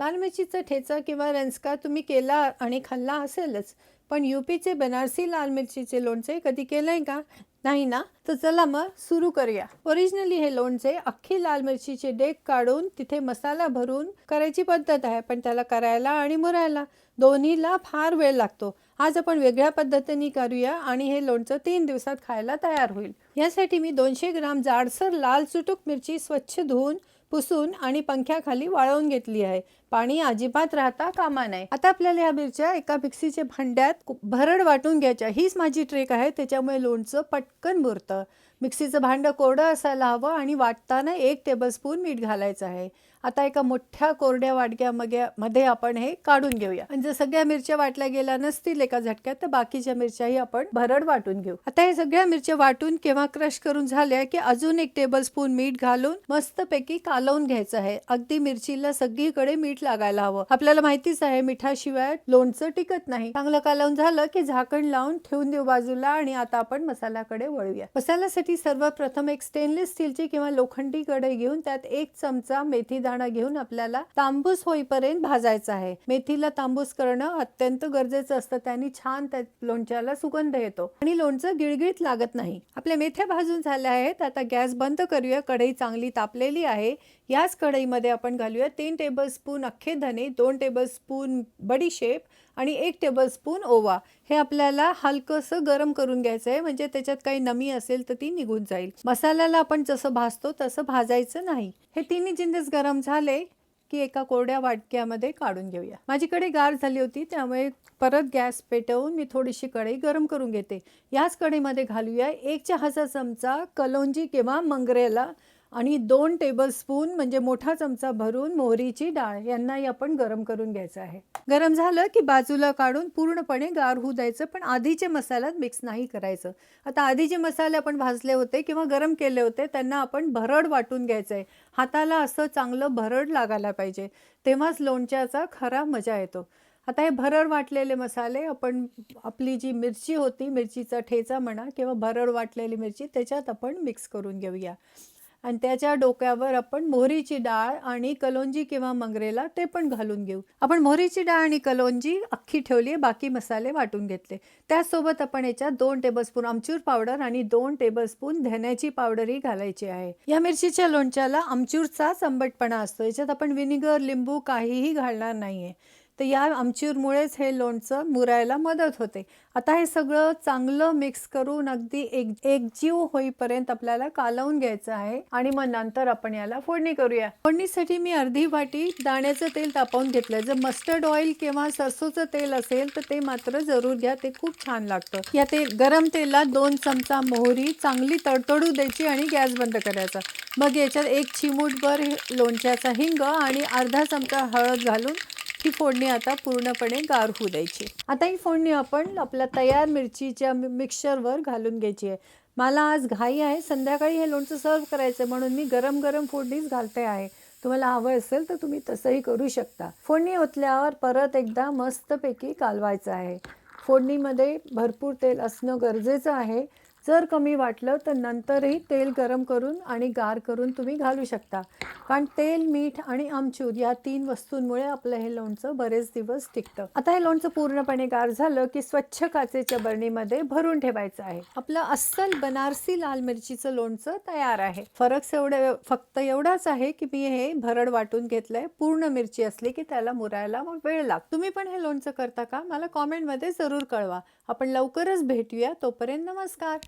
लाल मिरचीचा ठेचा किंवा रंजका तुम्ही केला आणि खाल्ला असेलच पण युपीचे बनारसी लाल मिरचीचे लोणचे कधी केलंय का? नाही ना? तर चला मग सुरू करूया. ओरिजिनली हे लोणचे अख्खी लाल मिरचीचे डेक काढून तिथे मसाला भरून करायची पद्धत आहे पण त्याला करायला आणि मुरायला दोन्हीला फार वेळ लागतो. आज आपण वेगळ्या पद्धतीने करूया आणि हे लोणचं तीन दिवसात खायला तयार होईल. यासाठी मी दोनशे ग्राम जाडसर लाल चुटूक मिरची स्वच्छ धुवून पुसून आणि पंख्याखाली वाळवून घेतली आहे. पाणी अजिबात राहता कामा नये. आता आपल्याला या मिरच्या एका मिक्सीच्या भांड्यात भरड वाटून घ्यायच्या. हीच माझी ट्रेक आहे. त्याच्यामुळे लोणचं पटकन मुरतं. मिक्सीचं भांडं कोरडं असायला हवं आणि वाटताना एक टेबलस्पून मीठ घालायचं आहे. आता एका मोठ्या कोरड्या वाटक्यामध्ये मध्ये आपण हे काढून घेऊया. आणि जर सगळ्या मिरच्या वाटल्या गेल्या नसतील एका झटक्यात तर बाकीच्या मिरच्याही आपण भरड वाटून घेऊ. आता हे सगळ्या मिरच्या वाटून किंवा क्रश करून झाल्या की अजून एक टेबलस्पून मीठ घालून मस्तपैकी कालवून घ्यायचं आहे. अगदी मिरचीला सगळीकडे मीठ लागायला हवं. आपल्याला माहितीच आहे मिठाशिवाय लोणचं टिकत नाही. चांगलं कालवून झालं की झाकण लावून ठेवून देऊ बाजूला आणि आता आपण मसाल्याकडे वळूया. मसाल्यासाठी सर्वप्रथम एक स्टेनलेस स्टीलची किंवा लोखंडी कढई घेऊन त्यात एक चमचा मेथी दाणा घेऊन आपल्याला तांबूस होईपर्यंत भाजायचा आहे. मेथीला तांबूस करणं अत्यंत गरजेचं असतं. त्यांनी छान त्या लोणच्याला सुगंध येतो आणि लोणचं गिळगिळीत लागत नाही. आपल्या मेथ्या भाजून झाल्या आहेत. आता गॅस बंद करूया. कढई चांगली तापलेली आहे. याच कढईमध्ये आपण घालूया तीन टेबलस्पून अख्खे धने दोन टेबलस्पून बडीशेप आणि एक टेबलस्पून ओवा. हे आपल्याला हलकंसं गरम करून घ्यायचं आहे. म्हणजे त्याच्यात काही नमी असेल तर ती निघून जाईल. मसाल्याला आपण जसं भाजतो तसं भाजायचं नाही. हे तिन्ही जिन्नस गरम झाले की एका कोरड्या वाटक्यामध्ये काढून घेऊया. माझी गार झाली होती त्यामुळे परत गॅस पेटवून मी थोडीशी कढई गरम करून घेते. याच कढईमध्ये घालूया एक चहाचा चमचा कलोंजी किंवा मंगरेला. आणि दोन टेबलस्पून म्हणजे मोठा चमचा भरून मोहरीची डाळ यांनाही आपण गरम करून घ्यायचं आहे. गरम झालं की बाजूला काढून पूर्णपणे गार होऊ द्यायचं पण आधीचे मसाल्यात मिक्स नाही करायचं. आता आधी जे मसाले आपण भाजले होते किंवा गरम केले होते त्यांना आपण भरड वाटून घ्यायचं आहे हाताला असं चांगलं भरड लागायला पाहिजे. तेव्हाच लोणच्याचा खरा मजा येतो. आता हे भरड वाटलेले मसाले आपण आपली जी मिरची होती मिरचीचा ठेचा म्हणा किंवा भरड वाटलेली मिरची त्याच्यात आपण मिक्स करून घेऊया. आणि त्याच्या डोक्यावर आपण मोहरीची डाळ आणि कलोंजी किंवा मंगरेला ते पण घालून घेऊ. आपण मोहरीची डाळ आणि कलोंजी अख्खी ठेवली आहे बाकी मसाले वाटून घेतले. त्याचसोबत आपण याच्यात दोन टेबलस्पून आमचूर पावडर आणि दोन टेबलस्पून धन्याची पावडरही घालायची आहे. या मिरचीच्या लोणच्याला आमचूरचाच आंबटपणा असतो. याच्यात आपण विनिगर लिंबू काहीही घालणार नाहीये. तर या आमचूरमुळेच हे लोणचं मुरायला मदत होते. आता हे सगळं चांगलं मिक्स करून अगदी एक एकजीव होईपर्यंत आपल्याला कालवून घ्यायचं आहे आणि मग नंतर आपण याला फोडणी करूया. फोडणीसाठी मी अर्धी वाटी दाण्याचं तेल तापवून घेतलं जर मस्टर्ड ऑइल किंवा सरसोचं तेल असेल तर ते मात्र जरूर घ्या ते खूप छान लागतं. या ते गरम तेलात दोन चमचा मोहरी चांगली तडतडू द्यायची आणि गॅस बंद करायचा. मग याच्यात एक चिमूटभर लोणच्याचा हिंग आणि अर्धा चमचा हळद घालून ही फोडणी आता पूर्णपणे गार होऊ द्यायची. आता ही फोडणी आपण आपल्या तयार मिरचीच्या मिक्सरवर घालून घ्यायची आहे. मला आज घाई आहे संध्याकाळी हे लोणचं सर्व करायचं आहे म्हणून मी गरम गरम फोडणीच घालते आहे. तुम्हाला हवं असेल तर तुम्ही तसंही करू शकता. फोडणी ओतल्यावर परत एकदा मस्तपैकी कालवायचं आहे. फोडणीमध्ये भरपूर तेल असणं गरजेचं आहे. जर कमी वाटलं तर नंतरही तेल गरम करून आणि गार करून तुम्ही घालू शकता. कारण तेल मीठ आणि आमचूर या तीन वस्तूंमुळे आपलं हे लोणचं बरेच दिवस टिकतं. आता हे लोणचं पूर्णपणे गार झालं की स्वच्छ काचेच्या बरणीमध्ये भरून ठेवायचं आहे. आपलं अस्सल बनारसी लाल मिरचीचं लोणचं तयार आहे. फरक एवढं फक्त एवढाच आहे की मी हे भरड वाटून घेतलंय पूर्ण मिरची असली की त्याला मुरायला मग वेळ लाग. तुम्ही पण हे लोणचं करता का? मला कॉमेंटमध्ये जरूर कळवा. आपण लवकरच भेटूया तोपर्यंत नमस्कार.